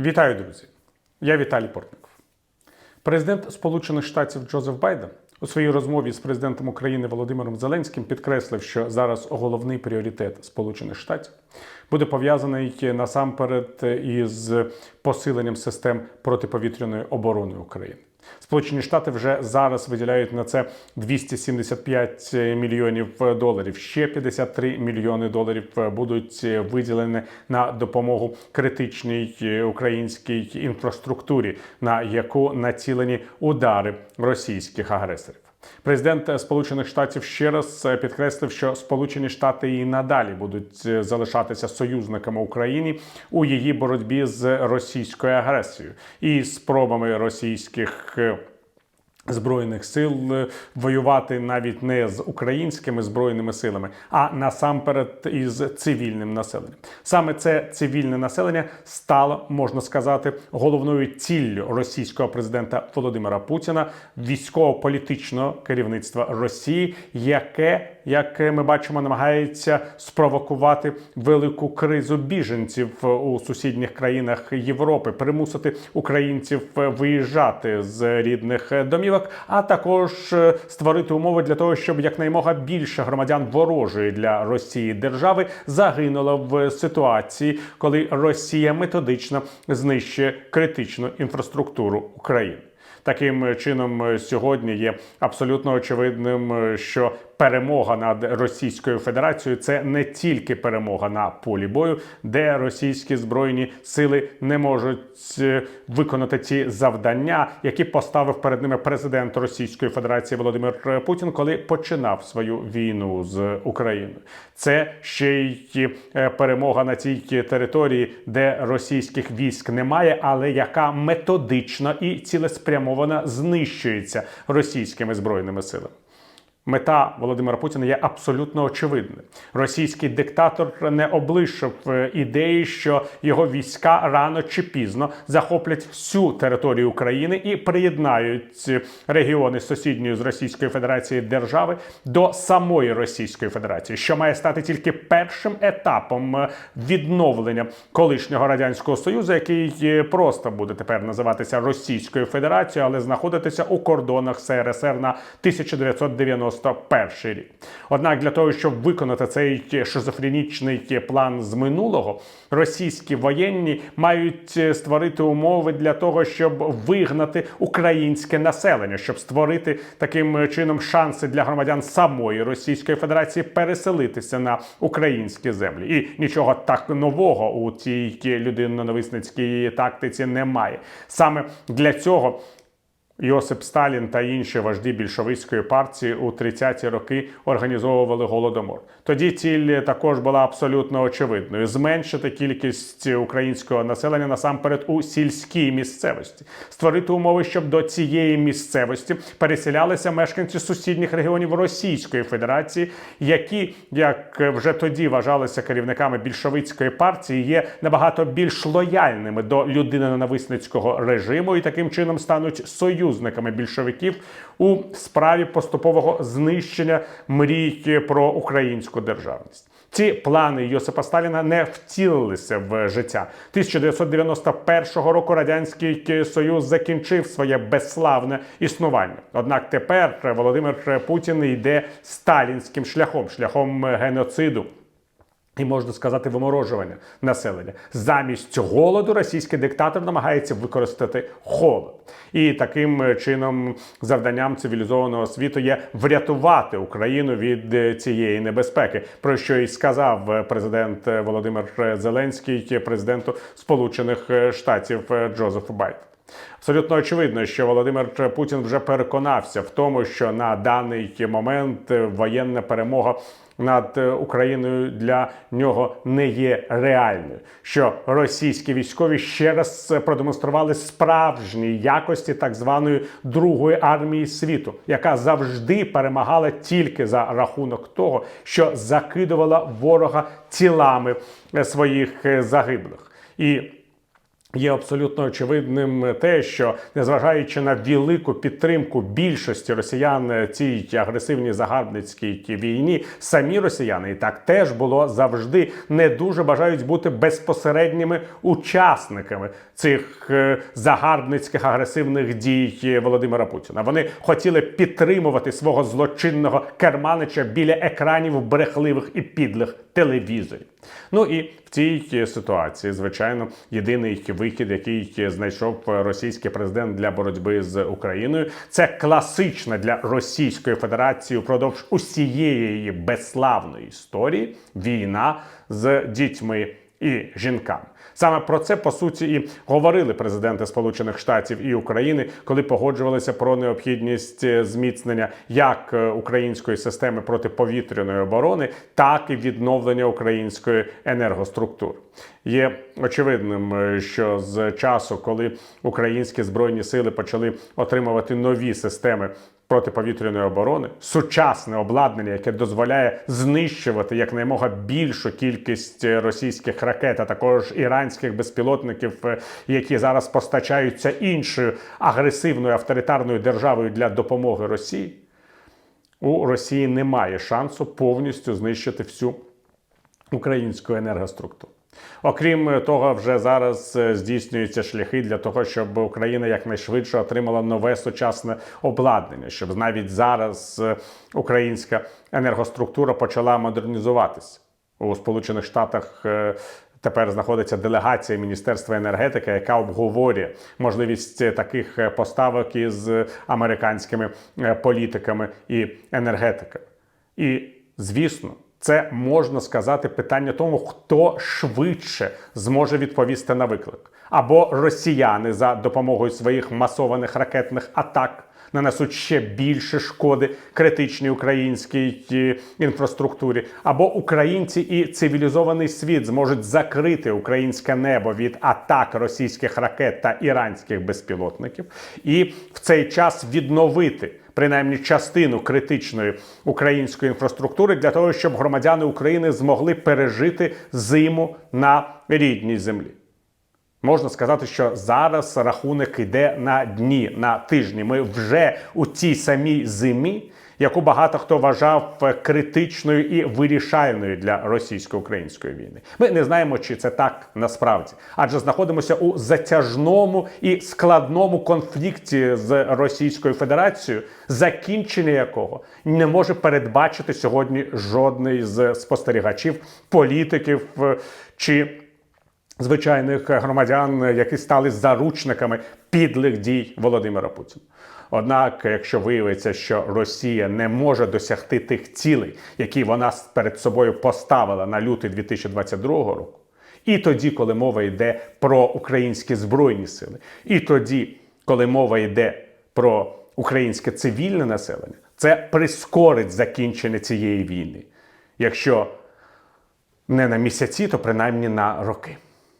Вітаю, друзі! Я Віталій Портников. Президент Сполучених Штатів Джозеф Байден у своїй розмові з президентом України Володимиром Зеленським підкреслив, що зараз головний пріоритет Сполучених Штатів буде пов'язаний насамперед із посиленням систем протиповітряної оборони України. Сполучені Штати вже зараз виділяють на це 275 мільйонів доларів. Ще 53 мільйони доларів будуть виділені на допомогу критичній українській інфраструктурі, на яку націлені удари російських агресорів. Президент Сполучених Штатів ще раз підкреслив, що Сполучені Штати і надалі будуть залишатися союзниками України у її боротьбі з російською агресією і спробами російських. Збройних сил е, воювати навіть не з українськими збройними силами, а насамперед із цивільним населенням. Саме це цивільне населення стало, можна сказати, головною ціллю російського президента Володимира Путіна, військово-політичного керівництва Росії, яке, як ми бачимо, намагається спровокувати велику кризу біженців у сусідніх країнах Європи, примусити українців виїжджати з рідних домівок, а також е, створити умови для того, щоб якнаймога більше громадян ворожої для Росії держави загинуло в ситуації, коли Росія методично знищує критичну інфраструктуру України. Таким чином, сьогодні є абсолютно очевидним, що перемога над Російською Федерацією це не тільки перемога на полі бою, де російські збройні сили не можуть е, виконати ті завдання, які поставив перед ними президент Російської Федерації Володимир Путін, коли починав свою війну з Україною. Це ще й е, перемога на цій території, де російських військ немає, але яка методично і цілеспрямовано знищується російськими збройними силами. Мета Володимира Путіна є абсолютно очевидною. Російський диктатор не облишив е, ідеї, що його війська рано чи пізно захоплять всю територію України і приєднають регіони сусідньої з Російської Федерації держави до самої Російської Федерації, що має стати тільки першим етапом е, відновлення колишнього радянського союзу, який е, просто буде тепер називатися Російською Федерацією, але знаходитися у кордонах СРСР на 1990 91 рік. Однак для того, щоб виконати цей шизофренічний план з минулого, російські воєнні мають створити умови для того, щоб вигнати українське населення, щоб створити таким чином шанси для громадян самої Російської Федерації переселитися на українські землі. І нічого так нового у цій людинно-нависницькій тактиці немає. Саме для цього. Йосип Сталін та інші вожді більшовицької партії у 30-ті роки організовували голодомор. Тоді ціль також була абсолютно очевидною: зменшити кількість українського населення насамперед у сільській місцевості, створити умови, щоб до цієї місцевості переселялися мешканці сусідніх регіонів Російської Федерації, які, як вже тоді вважалися керівниками більшовицької партії, є набагато більш лояльними до людиноненависницького режиму і таким чином стануть союз союзниками більшовиків у справі поступового знищення мрій про українську державність. Ці плани Йосипа Сталіна не втілилися в життя. 1991 року радянський союз закінчив своє безславне існування. Однак тепер Володимир Путін йде сталінським шляхом, шляхом геноциду. І можна сказати, виморожування населення замість голоду російський диктатор намагається використати холод, і таким чином завданням цивілізованого світу є врятувати Україну від цієї небезпеки, про що і сказав президент Володимир Зеленський президенту Сполучених Штатів Джозефу Байдену. Абсолютно очевидно, що Володимир Путін вже переконався в тому, що на даний момент воєнна перемога над Україною для нього не є реальною. Що російські військові ще раз продемонстрували справжні якості так званої другої армії світу, яка завжди перемагала тільки за рахунок того, що закидувала ворога тілами своїх загиблих і. Є абсолютно очевидним те, що незважаючи на велику підтримку більшості росіян цій агресивній загарбницькій війні, самі росіяни і так теж було завжди не дуже бажають бути безпосередніми учасниками цих е, загарбницьких агресивних дій Володимира Путіна. Вони хотіли підтримувати свого злочинного керманича біля екранів брехливих і підлих телевізорів. Ну і в цій ситуації, звичайно, єдиний вихід, який знайшов російський президент для боротьби з Україною, це класична для Російської Федерації впродовж усієї її безславної історії війна з дітьми і жінками. Саме про це по суті і говорили президенти Сполучених Штатів і України, коли погоджувалися про необхідність е, зміцнення як е, української системи протиповітряної оборони, так і відновлення української енергоструктури. Є очевидним, е, що з часу, коли українські збройні сили почали отримувати нові системи протиповітряної оборони, сучасне обладнання, яке дозволяє знищувати якнаймога більшу кількість російських ракет, а також іранських безпілотників, е, які зараз постачаються іншою агресивною авторитарною державою для допомоги Росії. У Росії немає шансу повністю знищити всю українську енергоструктуру. Окрім того, вже зараз е, здійснюються шляхи для того, щоб Україна якнайшвидше отримала нове сучасне обладнання, щоб навіть зараз е, українська енергоструктура почала модернізуватися у Сполучених Штатах. е, Тепер знаходиться делегація Міністерства енергетики, яка обговорює можливість таких поставок із американськими політиками і енергетиками. І звісно, це можна сказати питання тому, хто швидше зможе відповісти на виклик. Або росіяни за допомогою своїх масованих ракетних атак нанесуть ще більше шкоди критичній українській е, інфраструктурі, або українці і цивілізований світ зможуть закрити українське небо від атак російських ракет та іранських безпілотників, і в цей час відновити принаймні частину критичної української інфраструктури для того, щоб громадяни України змогли пережити зиму на рідній землі. Можна сказати, що зараз рахунок іде на дні, на тижні. Ми вже у тій самій зимі, яку багато хто вважав критичною і вирішальною для російсько-української війни. Ми не знаємо, чи це так насправді, адже знаходимося у затяжному і складному конфлікті з Російською Федерацією, закінчення якого не може передбачити сьогодні жодний з спостерігачів, політиків е, чи звичайних громадян, які стали заручниками підлих дій Володимира Путіна. Однак, якщо виявиться, що Росія не може досягти тих цілей, які вона перед собою поставила на лютий 2022 року, і тоді, коли мова йде про українські збройні сили, і тоді, коли мова йде про українське цивільне населення, це прискорить закінчення цієї війни. Якщо не на місяці, то принаймні на роки.